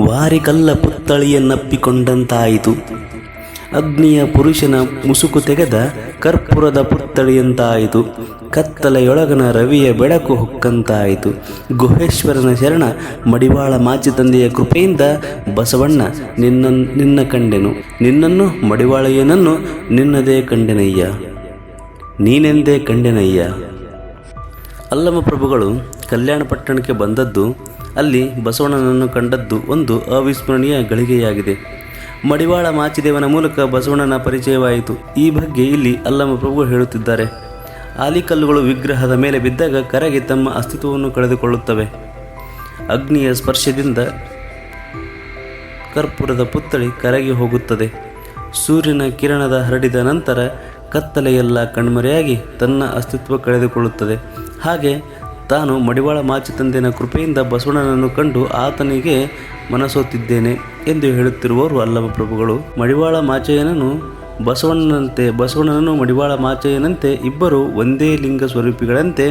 ವಾರಿಕಲ್ಲ ಪುತ್ತಳಿಯನ್ನಪ್ಪಿಕೊಂಡಂತಾಯಿತು ಅಗ್ನಿಯ ಪುರುಷನ ಮುಸುಕು ತೆಗೆದ ಕರ್ಪೂರದ ಪುತ್ತಳಿಯಂತಾಯಿತು ಕತ್ತಲೆಯೊಳಗನ ರವಿಯ ಬೆಳಕು ಹೊಕ್ಕಂತಾಯಿತು. ಗುಹೇಶ್ವರನ ಶರಣ ಮಡಿವಾಳ ಮಾಚಿ ತಂದೆಯ ಕೃಪೆಯಿಂದ ಬಸವಣ್ಣ ನಿನ್ನ ನಿನ್ನ ಕಂಡೆನು. ನಿನ್ನನ್ನು ಮಡಿವಾಳಯ್ಯನನ್ನು ನಿನ್ನದೇ ಕಂಡೆನಯ್ಯ. ನೀನೆಂದೇ ಕಂಡೆನಯ್ಯ. ಅಲ್ಲಮ ಪ್ರಭುಗಳು ಕಲ್ಯಾಣ ಪಟ್ಟಣಕ್ಕೆ ಬಂದದ್ದು, ಅಲ್ಲಿ ಬಸವಣ್ಣನನ್ನು ಕಂಡದ್ದು ಒಂದು ಅವಿಸ್ಮರಣೀಯ ಗಳಿಗೆಯಾಗಿದೆ. ಮಡಿವಾಳ ಮಾಚಿದೇವನ ಮೂಲಕ ಬಸವಣ್ಣನ ಪರಿಚಯವಾಯಿತು. ಈ ಬಗ್ಗೆ ಇಲ್ಲಿ ಅಲ್ಲಮ ಪ್ರಭು ಹೇಳುತ್ತಿದ್ದಾರೆ. ಆಲಿಕಲ್ಲುಗಳು ವಿಗ್ರಹದ ಮೇಲೆ ಬಿದ್ದಾಗ ಕರಗಿ ತಮ್ಮ ಅಸ್ತಿತ್ವವನ್ನು ಕಳೆದುಕೊಳ್ಳುತ್ತವೆ. ಅಗ್ನಿಯ ಸ್ಪರ್ಶದಿಂದ ಕರ್ಪೂರದ ಪುತ್ಥಳಿ ಕರಗಿ ಹೋಗುತ್ತದೆ. ಸೂರ್ಯನ ಕಿರಣದ ಹರಡಿದ ನಂತರ ಕತ್ತಲೆಯೆಲ್ಲ ಕಣ್ಮರೆಯಾಗಿ ತನ್ನ ಅಸ್ತಿತ್ವ ಕಳೆದುಕೊಳ್ಳುತ್ತದೆ. ಹಾಗೆ ತಾನು ಮಡಿವಾಳ ಮಾಚಿ ತಂದೆನ ಕೃಪೆಯಿಂದ ಬಸವಣ್ಣನನ್ನು ಕಂಡು ಆತನಿಗೆ ಮನಸೋತಿದ್ದೇನೆ ಎಂದು ಹೇಳುತ್ತಿರುವವರು ಅಲ್ಲಮ ಪ್ರಭುಗಳು. ಮಡಿವಾಳ ಮಾಚಯ್ಯನನ್ನು ಬಸವಣ್ಣನಂತೆ, ಬಸವಣ್ಣನನ್ನು ಮಡಿವಾಳ ಮಾಚಯ್ಯನಂತೆ ಇಬ್ಬರು ಒಂದೇ ಲಿಂಗ ಸ್ವರೂಪಿಗಳಂತೆ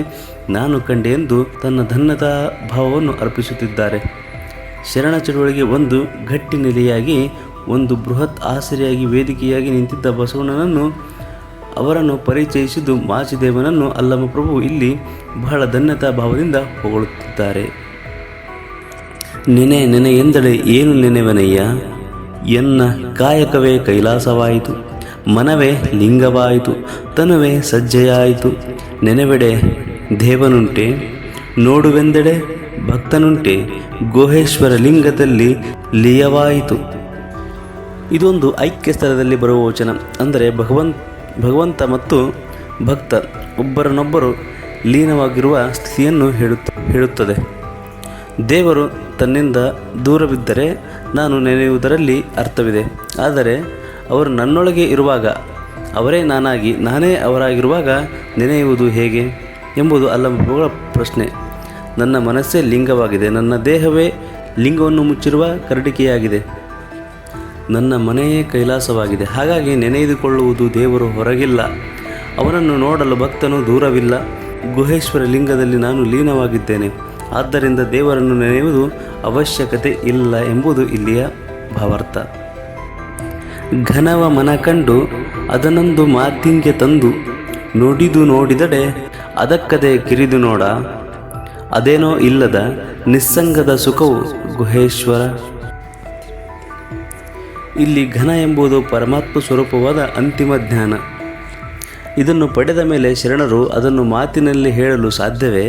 ನಾನು ಕಂಡೆ ಎಂದು ತನ್ನ ಧನ್ಯತಾ ಭಾವವನ್ನು ಅರ್ಪಿಸುತ್ತಿದ್ದಾರೆ. ಶರಣ ಚಳುವಳಿಗೆ ಒಂದು ಗಟ್ಟಿ ನೆಲೆಯಾಗಿ ಒಂದು ಬೃಹತ್ ಆಸರೆಯಾಗಿ ವೇದಿಕೆಯಾಗಿ ನಿಂತಿದ್ದ ಬಸವಣ್ಣನನ್ನು ಅವರನ್ನು ಪರಿಚಯಿಸಿದ್ದು ಮಾಚಿದೇವನನ್ನು ಅಲ್ಲಮ ಪ್ರಭು ಇಲ್ಲಿ ಬಹಳ ಧನ್ಯತಾ ಭಾವದಿಂದ ಹೊಗಳುತ್ತಿದ್ದಾರೆ. ನೆನೆ ನೆನೆ ಎಂದಳೆ ಏನು ನೆನೆವನಯ್ಯ? ಎನ್ನ ಕಾಯಕವೇ ಕೈಲಾಸವಾಯಿತು, ಮನವೇ ಲಿಂಗವಾಯಿತು, ತನವೇ ಸಜ್ಜೆಯಾಯಿತು. ನೆನೆವೆಡೆ ದೇವನುಂಟೆ, ನೋಡುವೆಂದೆಡೆ ಭಕ್ತನುಂಟೆ, ಗೋಹೇಶ್ವರ ಲಿಂಗದಲ್ಲಿ ಲಿಯವಾಯಿತು. ಇದೊಂದು ಐಕ್ಯ ಸ್ಥಳದಲ್ಲಿ ಬರುವ ವಚನ, ಅಂದರೆ ಭಗವಂತ ಭಗವಂತ ಮತ್ತು ಭಕ್ತ ಒಬ್ಬರನ್ನೊಬ್ಬರು ಲೀನವಾಗಿರುವ ಸ್ಥಿತಿಯನ್ನು ಹೇಳುತ್ತ, ಹೇಳುತ್ತದೆ. ದೇವರು ತನ್ನಿಂದ ದೂರವಿದ್ದರೆ ನಾನು ನೆನೆಯುವುದರಲ್ಲಿ ಅರ್ಥವಿದೆ. ಆದರೆ ಅವರು ನನ್ನೊಳಗೆ ಇರುವಾಗ, ಅವರೇ ನಾನಾಗಿ ನಾನೇ ಅವರಾಗಿರುವಾಗ ನೆನೆಯುವುದು ಹೇಗೆ ಎಂಬುದು ಅಲ್ಲಮಗಳ ಪ್ರಶ್ನೆ. ನನ್ನ ಮನಸ್ಸೇ ಲಿಂಗವಾಗಿದೆ, ನನ್ನ ದೇಹವೇ ಲಿಂಗವನ್ನು ಮುಚ್ಚಿರುವ ಕರಡಿಕೆಯಾಗಿದೆ. ನನ್ನ ಮನೆಯೇ ಕೈಲಾಸವಾಗಿದೆ. ಹಾಗಾಗಿ ನೆನೆದುಕೊಳ್ಳುವುದು ದೇವರು ಹೊರಗಿಲ್ಲ. ಅವನನ್ನು ನೋಡಲು ಭಕ್ತನು ದೂರವಿಲ್ಲ. ಗುಹೇಶ್ವರ ಲಿಂಗದಲ್ಲಿ ನಾನು ಲೀನವಾಗಿದ್ದೇನೆ. ಆದ್ದರಿಂದ ದೇವರನ್ನು ನೆನೆಯುವುದು ಅವಶ್ಯಕತೆ ಇಲ್ಲ ಎಂಬುದು ಇಲ್ಲಿಯ ಭಾವಾರ್ಥ. ಘನವ ಮನ ಕಂಡು ಅದನ್ನೊಂದು ಮಾತಿಂಗೆ ತಂದು, ನೋಡಿದು ನೋಡಿದಡೆ ಅದಕ್ಕದೆ ಕಿರಿದು ನೋಡ. ಅದೇನೋ ಇಲ್ಲದ ನಿಸ್ಸಂಗದ ಸುಖವು ಗುಹೇಶ್ವರ ಇಲ್ಲಿ ಘನ ಎಂಬುದು ಪರಮಾತ್ಮ ಸ್ವರೂಪವಾದ ಅಂತಿಮ ಜ್ಞಾನ. ಇದನ್ನು ಪಡೆದ ಮೇಲೆ ಶರಣರು ಅದನ್ನು ಮಾತಿನಲ್ಲಿ ಹೇಳಲು ಸಾಧ್ಯವೇ?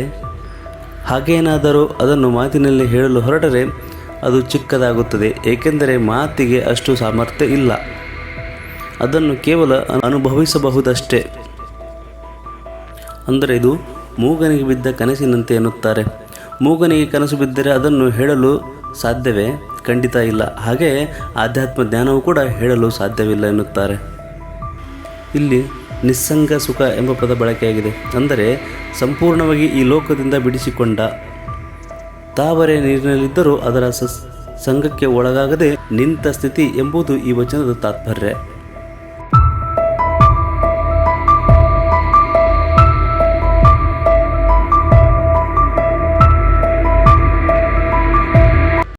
ಹಾಗೇನಾದರೂ ಅದನ್ನು ಮಾತಿನಲ್ಲಿ ಹೇಳಲು ಹೊರಟರೆ ಅದು ಚಿಕ್ಕದಾಗುತ್ತದೆ, ಏಕೆಂದರೆ ಮಾತಿಗೆ ಅಷ್ಟು ಸಾಮರ್ಥ್ಯ ಇಲ್ಲ. ಅದನ್ನು ಕೇವಲ ಅನುಭವಿಸಬಹುದಷ್ಟೇ. ಅಂದರೆ ಇದು ಮೂಗನಿಗೆ ಬಿದ್ದ ಕನಸಿನಂತೆ ಎನ್ನುತ್ತಾರೆ. ಮೂಗನಿಗೆ ಕನಸು ಬಿದ್ದರೆ ಅದನ್ನು ಹೇಳಲು ಸಾಧ್ಯವೇ? ಖಂಡಿತ ಇಲ್ಲ. ಹಾಗೆ ಆಧ್ಯಾತ್ಮ ಜ್ಞಾನವೂ ಕೂಡ ಹೇಳಲು ಸಾಧ್ಯವಿಲ್ಲ ಎನ್ನುತ್ತಾರೆ. ಇಲ್ಲಿ ನಿಸ್ಸಂಗ ಸುಖ ಎಂಬ ಪದ ಬಳಕೆಯಾಗಿದೆ. ಅಂದರೆ ಸಂಪೂರ್ಣವಾಗಿ ಈ ಲೋಕದಿಂದ ಬಿಡಿಸಿಕೊಂಡ. ತಾವರೆ ನೀರಿನಲ್ಲಿದ್ದರೂ ಅದರ ಸಂಘಕ್ಕೆ ಒಳಗಾಗದೆ ನಿಂತ ಸ್ಥಿತಿ ಎಂಬುದು ಈ ವಚನದ ತಾತ್ಪರ್ಯ.